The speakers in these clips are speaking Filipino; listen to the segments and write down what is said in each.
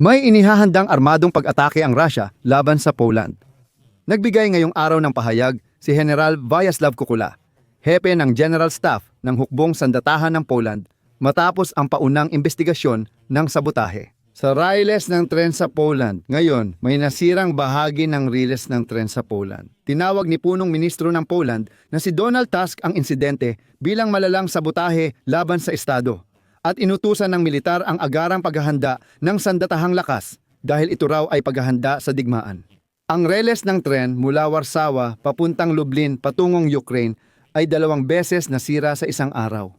May inihahandang armadong pag-atake ang Russia laban sa Poland. Nagbigay ngayong araw ng pahayag si General Vyacheslav Kukula, hepe ng General Staff ng hukbong sandatahan ng Poland matapos ang paunang investigasyon ng sabotahe. Sa riles ng tren sa Poland, ngayon may nasirang bahagi ng riles ng tren sa Poland. Tinawag ni punong ministro ng Poland na si Donald Tusk ang insidente bilang malalang sabotahe laban sa Estado at inutusan ng militar ang agarang paghahanda ng sandatahang lakas dahil ito raw ay paghahanda sa digmaan. Ang reles ng tren mula Warsawa papuntang Lublin patungong Ukraine ay dalawang beses nasira sa isang araw.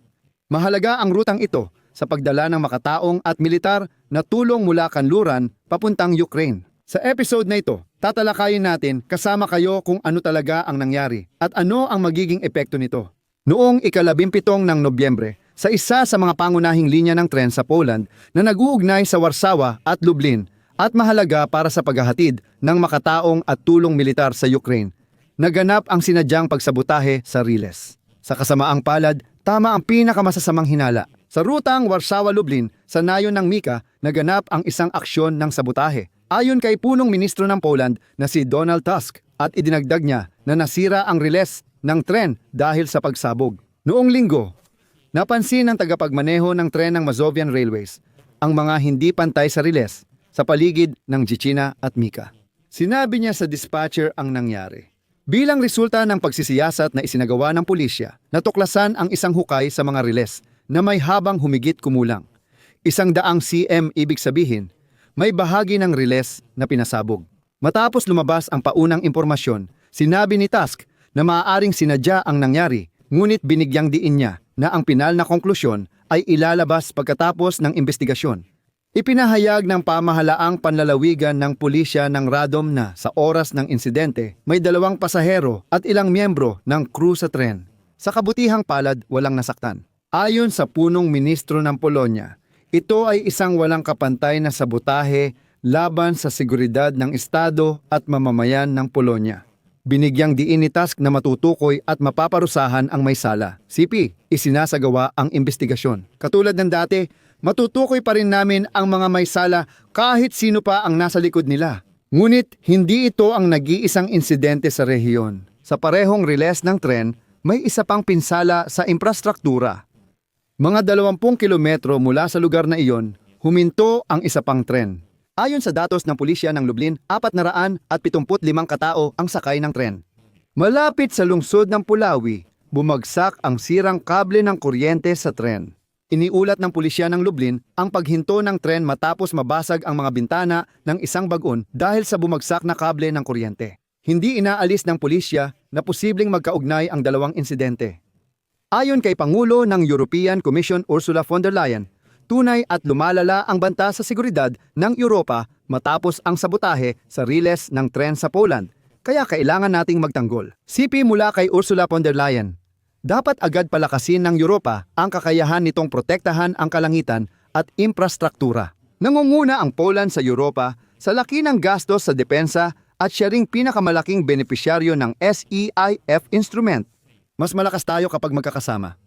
Mahalaga ang rutang ito sa pagdala ng makataong at militar na tulong mula kanluran papuntang Ukraine. Sa episode na ito, tatalakayin natin kasama kayo kung ano talaga ang nangyari at ano ang magiging epekto nito. Noong ikalabimpitong ng Nobyembre, sa isa sa mga pangunahing linya ng tren sa Poland na nag-uugnay sa Warsawa at Lublin at mahalaga para sa paghahatid ng makataong at tulong militar sa Ukraine, naganap ang sinadyang pagsabotahe sa Riles. Sa kasamaang palad, tama ang pinakamasasamang hinala. Sa rutang Warsawa-Lublin, sa nayon ng Mika, naganap ang isang aksyon ng sabotahe. Ayon kay punong ministro ng Poland na si Donald Tusk at idinagdag niya na nasira ang riles ng tren dahil sa pagsabog. Noong linggo, napansin ng tagapagmaneho ng tren ng Mazovian Railways ang mga hindi pantay sa riles sa paligid ng Jichina at Mika. Sinabi niya sa dispatcher ang nangyari. Bilang resulta ng pagsisiyasat na isinagawa ng pulisya, natuklasan ang isang hukay sa mga riles na may habang humigit kumulang. Isang daang cm ibig sabihin, may bahagi ng riles na pinasabog. Matapos lumabas ang paunang impormasyon, sinabi ni Tusk na maaaring sinadya ang nangyari, ngunit binigyang diin niya na ang pinal na konklusyon ay ilalabas pagkatapos ng investigasyon. Ipinahayag ng pamahalaang panlalawigan ng pulisya ng Radom na sa oras ng insidente, may dalawang pasahero at ilang miyembro ng crew sa tren. Sa kabutihang palad, walang nasaktan. Ayon sa punong ministro ng Polonya, ito ay isang walang kapantay na sabotahe laban sa seguridad ng Estado at mamamayan ng Polonya. Binigyang diin ni na matutukoy at mapaparusahan ang may sala. CP, isinasagawa ang investigasyon. Katulad ng dati, matutukoy pa rin namin ang mga may sala kahit sino pa ang nasa likod nila. Ngunit hindi ito ang nag-iisang insidente sa rehiyon. Sa parehong riles ng tren, may isa pang pinsala sa infrastruktura. Mga 20 kilometro mula sa lugar na iyon, huminto ang isa pang tren. Ayon sa datos ng pulisya ng Lublin, 475 katao ang sakay ng tren. Malapit sa lungsod ng Pulawi, bumagsak ang sirang kable ng kuryente sa tren. Iniulat ng pulisya ng Lublin ang paghinto ng tren matapos mabasag ang mga bintana ng isang bagon dahil sa bumagsak na kable ng kuryente. Hindi inaalis ng pulisya na posibleng magkaugnay ang dalawang insidente. Ayon kay Pangulo ng European Commission Ursula von der Leyen, tunay at lumalala ang banta sa seguridad ng Europa matapos ang sabotahe sa riles ng tren sa Poland, kaya kailangan nating magtanggol. CP mula kay Ursula von der Leyen, dapat agad palakasin ng Europa ang kakayahan nitong protektahan ang kalangitan at infrastruktura. Nangunguna ang Poland sa Europa sa laki ng gastos sa depensa at siya ring pinakamalaking benepisyaryo ng SEIF instrument. Mas malakas tayo kapag magkakasama.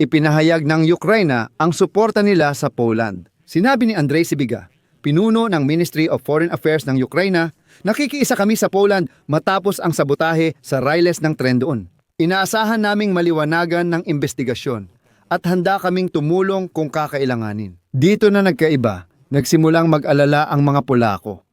Ipinahayag ng Ukraine ang suporta nila sa Poland. Sinabi ni Andrei Sibiga, pinuno ng Ministry of Foreign Affairs ng Ukraine, nakikiisa kami sa Poland matapos ang sabotahe sa riles ng tren doon. Inaasahan naming maliwanagan ng investigasyon at handa kaming tumulong kung kakailanganin. Dito na nagkaiba, nagsimulang mag-alala ang mga Polako.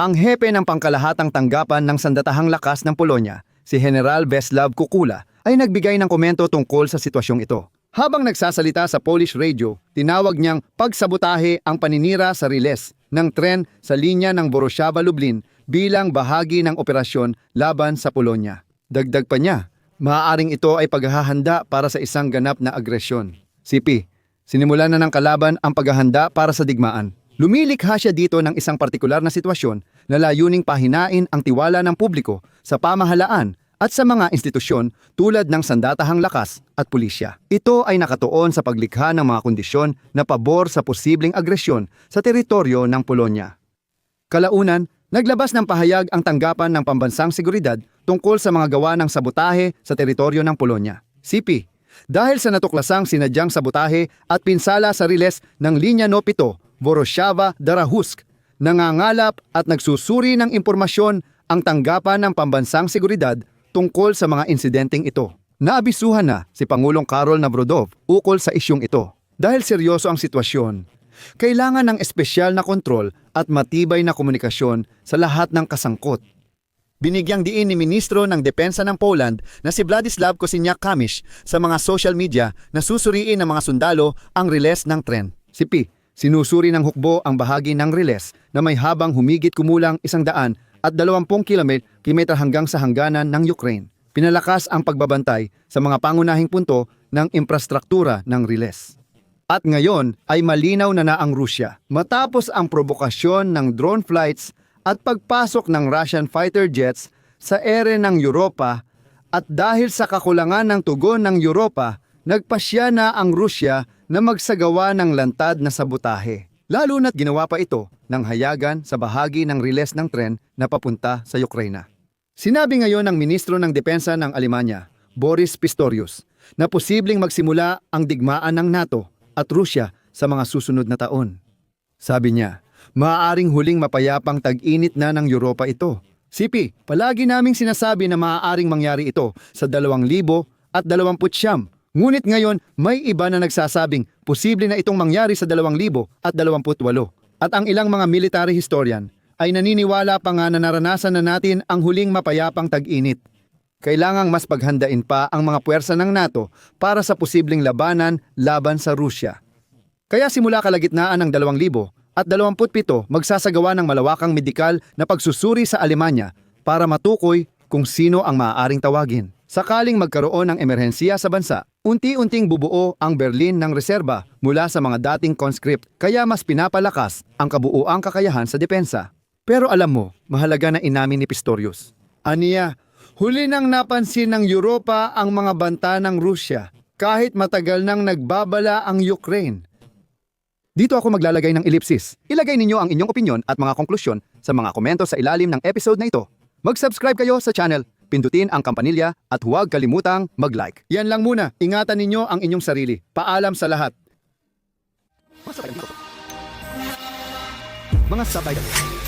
Ang hepe ng pangkalahatang tanggapan ng sandatahang lakas ng Polonya, si General Veslav Kukula, ay nagbigay ng komento tungkol sa sitwasyong ito. Habang nagsasalita sa Polish radio, tinawag niyang pagsabotahe ang paninira sa riles ng tren sa linya ng Boroshawa-Lublin bilang bahagi ng operasyon laban sa Polonya. Dagdag pa niya, maaaring ito ay paghahanda para sa isang ganap na agresyon. CP, sinimulan na ng kalaban ang paghahanda para sa digmaan. Lumilikha siya dito ng isang partikular na sitwasyon na layuning pahinain ang tiwala ng publiko sa pamahalaan at sa mga institusyon tulad ng sandatahang lakas at pulisya. Ito ay nakatuon sa paglikha ng mga kondisyon na pabor sa posibleng agresyon sa teritoryo ng Polonya. Kalaunan, naglabas ng pahayag ang tanggapan ng pambansang seguridad tungkol sa mga gawa ng sabotahe sa teritoryo ng Polonya. CP, dahil sa natuklasang sinadyang sabotahe at pinsala sa riles ng linya no 7 Voroshava Darahusk, nangangalap at nagsusuri ng impormasyon ang tanggapan ng pambansang seguridad tungkol sa mga insidenteng ito. Naabisuhan na si Pangulong Karol Navrodov ukol sa isyong ito. Dahil seryoso ang sitwasyon, kailangan ng espesyal na kontrol at matibay na komunikasyon sa lahat ng kasangkot. Binigyang diin ni Ministro ng Depensa ng Poland na si Vladislav Kosiniak-Kamysz sa mga social media na susuriin ng mga sundalo ang riles ng tren. Si P, sinusuri ng hukbo ang bahagi ng riles na may habang humigit kumulang isang daan at 20 kilometro hanggang sa hangganan ng Ukraine. Pinalakas ang pagbabantay sa mga pangunahing punto ng infrastruktura ng riles. At ngayon ay malinaw na na ang Rusya matapos ang provokasyon ng drone flights at pagpasok ng Russian fighter jets sa ere ng Europa at dahil sa kakulangan ng tugon ng Europa, nagpasya na ang Rusya na magsagawa ng lantad na sabotahe. Lalo na't ginawa pa ito ng hayagan sa bahagi ng riles ng tren na papunta sa Ukraina. Sinabi ngayon ng Ministro ng Depensa ng Alemanya, Boris Pistorius, na posibleng magsimula ang digmaan ng NATO at Rusya sa mga susunod na taon. Sabi niya, maaaring huling mapayapang tag-init na ng Europa ito. Sipi, palagi naming sinasabi na maaaring mangyari ito sa 2000 at 20 Ngunit ngayon, may iba na nagsasabing posible na itong mangyari sa 2000 at 28. At ang ilang mga military historian ay naniniwala pa nga na naranasan na natin ang huling mapayapang tag-init. Kailangang mas paghandain pa ang mga puwersa ng NATO para sa posibleng labanan laban sa Rusya. Kaya simula kalagitnaan ng 2000 at 27 magsasagawa ng malawakang medikal na pagsusuri sa Alemanya para matukoy kung sino ang maaaring tawagin. Sakaling magkaroon ng emerhensiya sa bansa, unti-unting bubuo ang Berlin ng reserba mula sa mga dating conscript kaya mas pinapalakas ang kabuuang kakayahan sa depensa. Pero alam mo, mahalaga na inamin ni Pistorius. Aniya, huli nang napansin ng Europa ang mga banta ng Rusya kahit matagal nang nagbabala ang Ukraine. Dito ako maglalagay ng ellipsis. Ilagay ninyo ang inyong opinyon at mga konklusyon sa mga komento sa ilalim ng episode na ito. Mag-subscribe kayo sa channel, pindutin ang kampanilya at huwag kalimutang mag-like. Yan lang muna, ingatan ninyo ang inyong sarili. Paalam sa lahat. Mga sabay